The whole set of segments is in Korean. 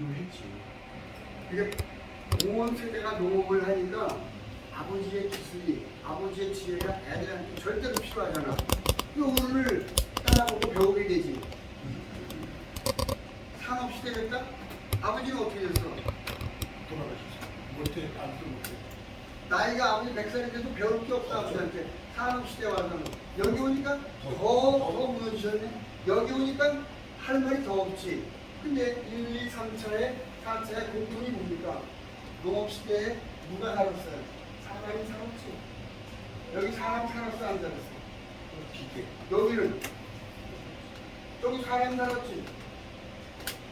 유했지. 이게 온 세대가 농업을 하니까 아버지의 기술이 아버지의 지혜가 애들한테 절대로 필요하잖아. 이거를 따라보고 배우게 되지. 산업 시대겠다? 아버지는 어떻게 됐어? 돌아가셨어. 못해 아무도 못해. 나이가 아버지 100살인데도 배울 게 없어 아버지한테 산업 시대 와서는 여기 오니까 더 더 무너지셨네 여기 오니까 할 말이 더 없지 근데 1, 2, 3차에 4차에 공통이 뭡니까 농업 시대에 누가 살았어요? 사람이 살았지 여기 사람 살았어 안 살았어? 기계. 여기는 여기 사람 살았지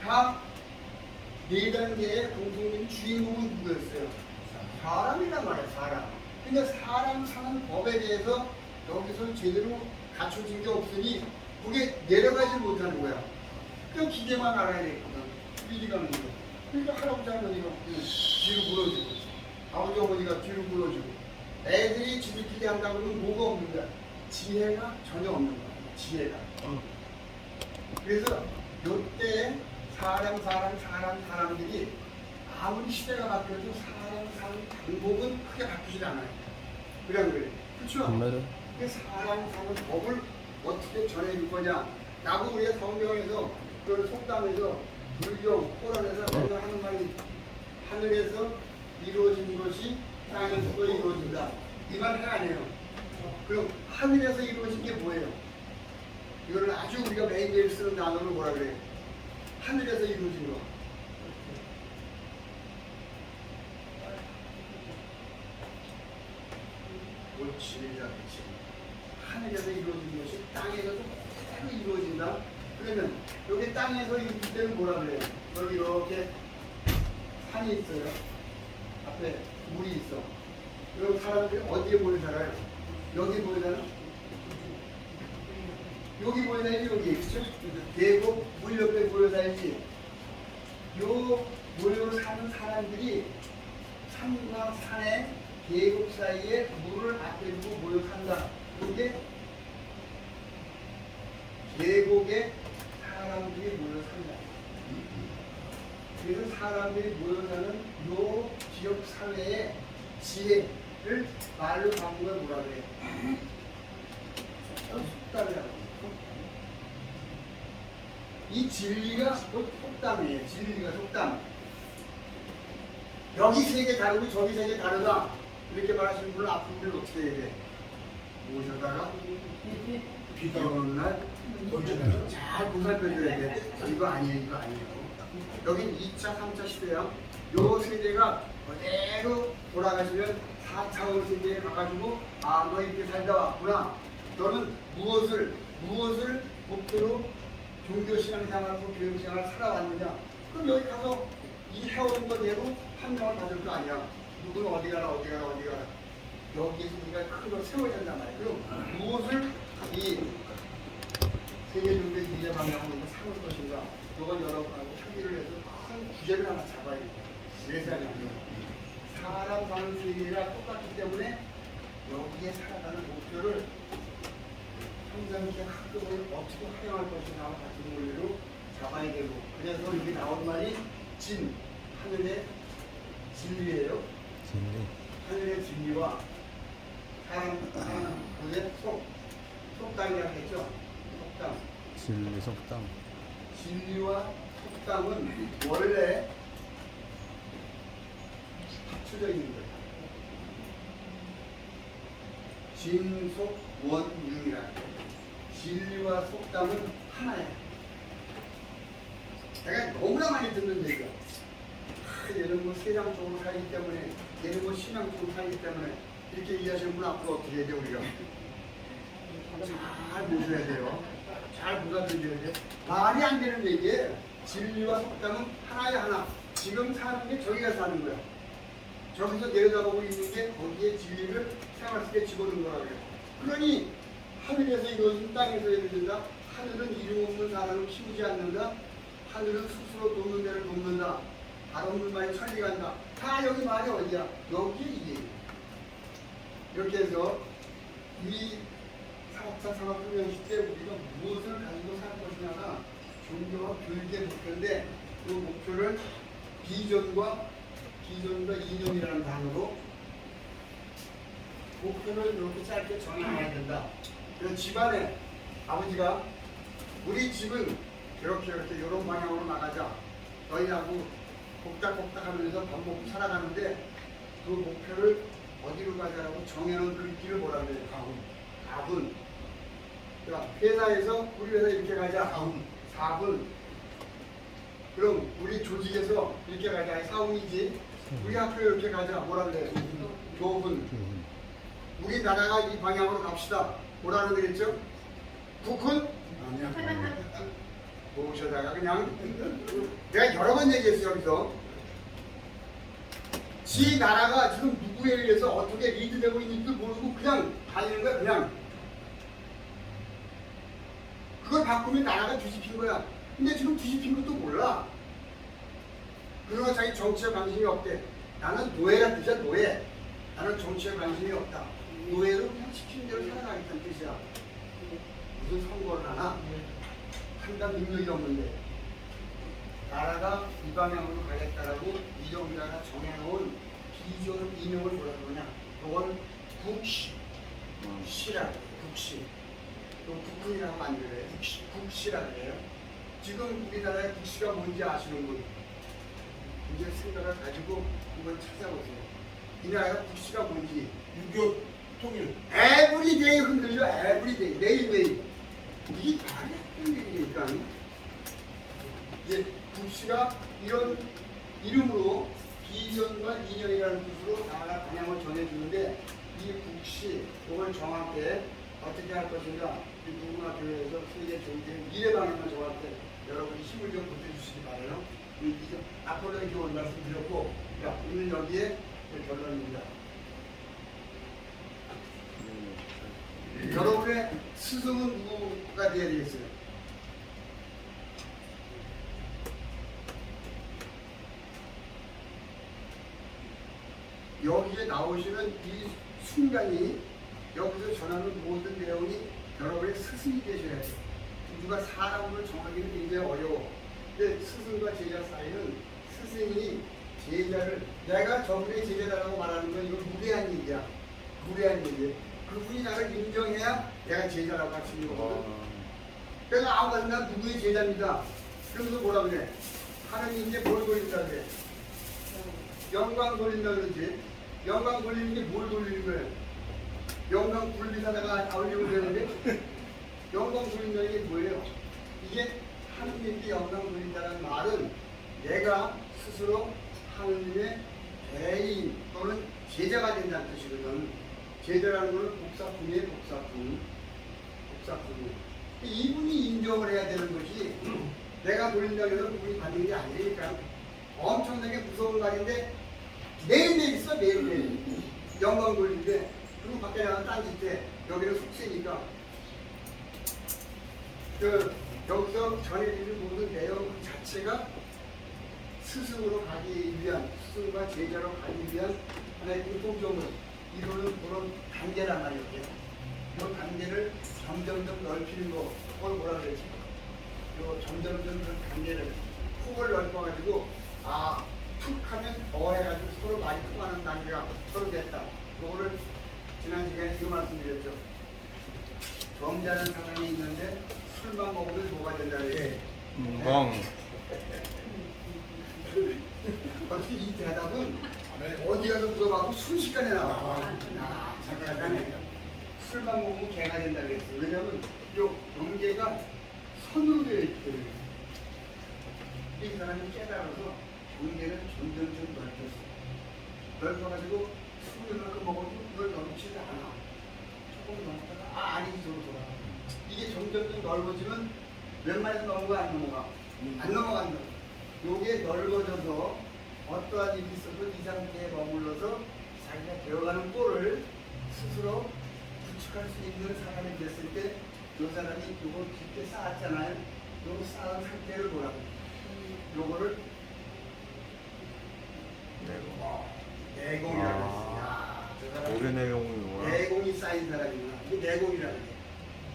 다 네 단계의 공통된 주인공은 누구였어요? 사람이란 말이야 사람 근데 사람 사는 법에 대해서 여기서 제대로 갖춰진 게 없으니 그게 내려가지 못하는 거야 그냥 기계만 알아야 되거든. 미리 가는 거. 그러니까 할아버지 할머니가 뒤로 물어지고 아버지 어머니가 뒤로 물어지고. 애들이 지들끼리 한다고 하면 뭐가 없는 거야 지혜가 전혀 없는 거야. 지혜가. 그래서 요때 사람 사람 사람 사람들이 아무리 시대가 바뀌어도 사람 사는 방법은 크게 바뀌지 않아요. 그냥 그래. 그렇죠? 그 사람 사는 법을 어떻게 전해줄 거냐. 라고 우리가 성경에서 그 속담에서 불교 코란에서 맨날 하는 말이 하늘에서 이루어진 것이 땅에서도 이루어진다. 이 말이 아니에요. 그럼 하늘에서 이루어진 게 뭐예요? 이거를 아주 우리가 매일매일 쓰는 단어를 뭐라 그래요? 하늘에서 이루어진 거. 옳지자 그치. 하늘에서 이루어진 것이 땅에서도 이루어진다. 그러면 여기 땅에서 이루어질 때는 뭐라 그래요? 여기 이렇게 산이 있어요. 앞에 물이 있어. 여기 사람들이 어디에 모여 살아요? 여기 모여 살아? 여기 모여 살지 여기 그쵸? 계곡 물 옆에 모여 살지. 요 모여 사는 사람들이 산과 산에 계곡 사이에 물을 앞에 두고 모여 산다. 그게 계곡에 사람들이 모여 산다. 그래서 사람들이 모여 사는 요 지역 사회의 지혜를 말로 바꾸면 뭐라 그래? 속담이라고. 이 진리가 곧 속담이에요. 진리가 속담. 여기 세계 다르고 저기 세계 다르다. 이렇게 말하시는 분은 아픈 분을 어떻게 해야 돼? 모셔다가 비가 오는 날 던져내서. 잘 보살펴줘야 돼. 이거 아니에요, 이거 아니에요. 여긴 2차, 3차 시대야. 요 세대가 그대로 돌아가시면 4차원 세대에 가가지고 아, 너 이렇게 살다 왔구나. 너는 무엇을, 무엇을 목표로 종교신앙생활하고 교육생활을 살아왔느냐. 그럼 여기 가서 이 해오는 거대로 판명을 받을 거 아니야. 누구는 어디 가라, 어디 가라, 어디 가라. 여기에서 우리가 큰 걸 세워야 된단. 그럼 무엇을 이 세계 종교 미래 방향으로 삼을 것인가? 이건 여러분하고 협의를 해서 큰 구제를 하나 잡아야 돼. 그래서 하거든요. 사람 사는 세계가 똑같기 때문에 여기에 살아가는 목표를 이렇게 학급을 어떻게 활용할 것인가 같은 논리로 잡아야 되고 그래서 여기 나온 말이 진, 하늘의 진리예요. 진리. 하늘의 진리와 사람 사는 그의 속, 속담이라고 했죠. 속담. 진리 속담. 진리와 속담은 원래 합쳐져 있는 거예요. 진속원융이라. 진리와 속담은 하나예요. 내가 너무나 많이 듣는 얘기야. 아, 얘는 뭐 세상 쪽으로 살기 때문에, 얘는 뭐 신앙 쪽으로 살기 때문에 이렇게 이해하시는 분 앞으로 어떻게 해야 돼 우리가? 잘 보셔야 돼요. 잘 보다드려야 돼. 말이 안 되는 얘기에 진리와 속담은 하나의 하나. 지금 사는 게 저기가 사는 거야. 저기서 내려다보고 있는 게 거기에 진리를 생활 속에 집어넣은 거라고 해요. 그러니 하늘에서 이루어진 땅에서 이루어진다. 하늘은 이름 없는 사람을 키우지 않는다. 하늘은 스스로 돕는 데를 돕는다. 발 없는 말이 천리 간다. 다 여기 말이 어디야? 여기 이게. 이렇게 해서 이 사업자 산업훈련 시대 우리가 무엇을 가지고 살 것이냐가 종교와 교육의 목표인데 그 목표를 비전과 비전과 이념이라는 단어로 목표를 이렇게 짧게 정해놔야 된다. 그래서 집안에 아버지가 우리 집은 이렇게 이렇게 이런 방향으로 나가자. 너희하고 복닥복닥 하면서 밥 먹고 살아가는데 그 목표를 어디로 가자라고 정해놓은 그 길을 뭐라 그래요? 가훈. 가훈. 자, 회사에서 우리 회사 이렇게 가자. 가훈. 사훈. 그럼 우리 조직에서 이렇게 가자. 사훈이지. 우리 학교 이렇게 가자. 뭐라 그래? 교훈. 음. 우리나라가 이 방향으로 갑시다. 뭐라는 거겠죠? 국훈? 아니야. 모셔다가 그냥 내가 여러 번 얘기했어요 여기서 지 나라가 지금 누구에 의해서 어떻게 리드되고 있는지도 모르고 그냥 다니는 거야 그냥 그걸 바꾸면 나라가 뒤집힌 거야. 근데 지금 뒤집힌 것도 몰라. 그러나 자기 정치에 관심이 없대. 나는 노예란 뜻이야 노예. 나는 정치에 관심이 없다. 노예로 그냥 시키는 대로 살아가겠다는 뜻이야. 무슨 선거를 하나? 판단 능력이 없는데. 나라가 이 방향으로 가겠다라고 이정자가 정해놓은 비전 이념을 뭐라 그러냐? 그건 국시. 시라 그래요 국시 또 국군이라고 만들어요. 국시 국시라 그래요. 지금 우리나라의 국시가 뭔지 아시는 분? 이제 생각을 가지고 한번 찾아보세요. 이 나라가 국시가 뭔지. 6.25 통일. 에브리데이 흔들려? 에브리데이 매일매일. 이게 말이 일이니까. 이제 국시가 이런 이름으로 비전과 인연이라는 뜻으로 나라 방향을 전해주는데 이 국시 이걸 정확히 어떻게 할 것인가 이 누구나 교회에서 세계 경제 미래 방향을 때 여러분이 힘을 좀 보태주시기 바라요 이- 이제 앞으로 교원 말씀드렸고 자, 오늘 여기에 그 결론입니다. 여러분의 스승은 누구가 되어야 되겠어요? 여기에 나오시는 이 순간이 여기서 전하는 모든 내용이 여러분의 스승이 되셔야 돼요. 누가 사람을 정하기는 굉장히 어려워. 근데 스승과 제자 사이는 스승이 제자를 내가 저분의 제자라고 말하는 건 이건 무례한 얘기야. 무례한 얘기. 그분이 나를 인정해야 내가 제자라고 할 수 있는 거거든. 내가 아무나 나 누구의 제자입니다. 그러면서 뭐라 그래? 하나님 이제 뭘 돌린다 그래? 영광 돌린다 그러지. 영광 돌리는 게 뭘 돌리는 거예요? 영광 굴리다가 아울리면 되는데 영광 돌린다는 게 뭐예요? 이게 하느님께 영광 돌린다는 말은 내가 스스로 하느님의 대인 또는 제자가 된다는 뜻이거든. 제자라는 것은 복사품이에요, 복사품. 복사품. 이분이 인정을 해야 되는 것이 내가 돌린다고 해서 그분이 받는 게 아니니까 엄청나게 무서운 말인데 매일매일 있어 매일매일 영광 돌리는데 그리고 밖에 나가면 딴짓해 여기는 숙세니까 그 여기서 전해드리는 모든 내용 그 자체가 스승으로 가기 위한 스승과 제자로 가기 위한 하나의 공통점을 이루는 그런 단계란 말이에요. 이 단계를 점점점 넓히는 거 그걸 뭐라 그러지? 요 점점점 그 단계를 폭을 넓혀가지고 아툭 하면 더 해가지고 서로 많이 통하는 단계가 서로 됐다. 그거를 지난 시간에 이거 말씀드렸죠. 점잖은 사람이 있는데 술만 먹으면 뭐가 된다 그래. 멍. 어떻게 이 대답은 네. 어디 가서 물어봐도 순식간에 나와. 아, 잠깐만. 술만 먹으면 개가 된다 그랬어. 왜냐면 요 경계가 선으로 되어 있기 때문에. 이 사람이 깨달아서 경계를 점점점 넓혔어. 넓혀가지고 술을 만큼 먹어도 그걸 넘치지 않아. 조금 넘다가 아 아니지 저로 돌아. 이게 점점점 넓어지면 웬만해서 넘어가 안 넘어가. 안 넘어간다. 요게 넓어져서 어떠한 일이 있어도 이 상태에 머물러서 자기가 되어가는 꼴을 스스로 구축할 수 있는 사람이 됐을 때 요 사람이 요걸 깊게 쌓았잖아요. 요 쌓은 상태를 뭐라고? 요거를 내공이라고 아. 사람이 오래 내용이 뭐야? 내공이 쌓인 사람이구나. 이게 내공이라고 해.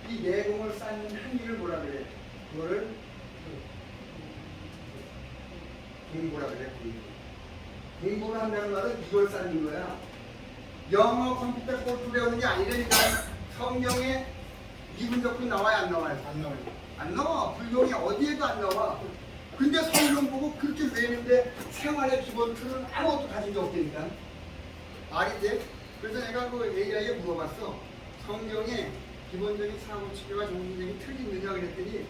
이 내공을 쌓는 행위를 뭐라 그래? 그거를 공부라 그래 공부. 공부를 한다는 말은 이걸 쌓는 거야. 영어 컴퓨터 골프 배우는 게 아니라니까 성경에 이분 적분 나와야 안 나와요? 안 나와요. 안 나와. 불경이 어디에도 안 나와. 근데 성경 보고 그렇게 외는데 생활의 기본 틀은 아무것도 가진 게 없다니까. 말이 돼? 그래서 내가 그 AI에 물어봤어. 성경에 기본적인 사고치기와 정신적인 틀이 있느냐 그랬더니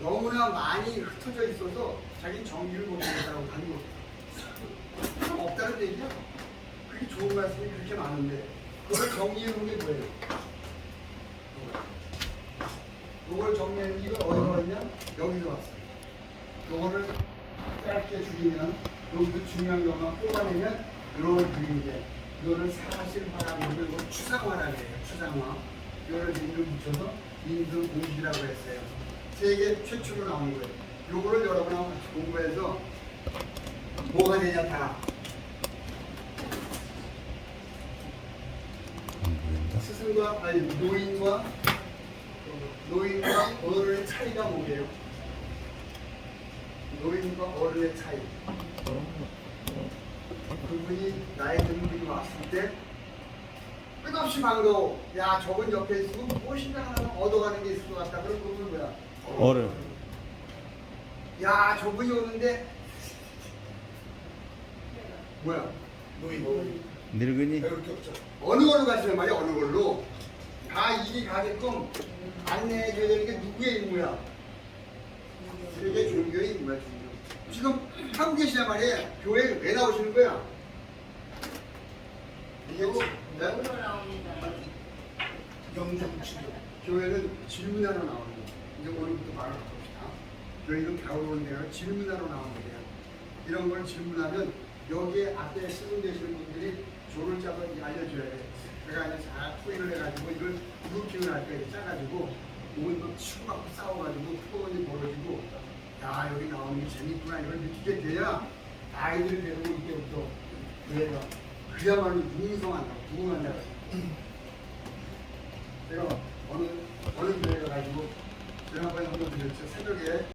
너무나 많이 흩어져 있어서 자기 정리를 못하겠다고 하는 거. 그럼 없다는 얘기야. 그게 좋은 말씀이 그렇게 많은데 그걸 정리해 놓은 게 뭐예요? 요걸 정리하는 이거 어디서 왔냐? 여기서 왔어. 요거를 짧게 줄이면 여기서 중요한 것만 뽑아내면 이런 그림인데 이거를 사실화라고 하면 이거 추상화라고 해요. 추상화. 이거를 인을 붙여서 인수 공식이라고 했어요. 세계 최초로 나온 거예요. 요거를 여러분하고 같이 공부해서 뭐가 되냐 다. 스승과 아니 노인과 노인과 어른의 차이가 뭐예요? 노인과 어른의 차이. 그분이 든 분이 왔을 때 끝없이 반가워. 야 저분 옆에 있으면 무엇인가 하나 얻어가는 게 있을 것 같다. 그럼 그분 뭐야? 어른. 야 저분이 오는데 뭐야? 노인. 늙은이. 배울 게 없죠. 어느 걸로 가시는 말이야 어느 걸로 다 일이 가게끔 안내해줘야 되는 게 누구의 임무야? 세계 종교의 임무야 종교 지금 하고 계시단 말이에요 교회에 왜 나오시는 거야? 이게 네? 영종 치료. 교회는 질문하러 나오는 거야 이제 오늘부터 말을 해봅시다 교회는 배우는 데가 질문하러 나오는 거야 이런 걸 질문하면 여기에 앞에 쓰고 계시는 분들이 조를 짜서 알려줘야 돼. 내가 이제 잘 투입을 해가지고 이걸 루팅을 할 때 짜가지고 오늘 막 치고 받고 싸워가지고 토론이 벌어지고 야 여기 나오는 게 재밌구나 이걸 느끼게 돼야 아이들을 데리고 이때부터 교회가 그야말로 민성한다고 부흥한다고. 제가 어느 어느 교회가 가지고 지난번에 한번 드렸죠 새벽에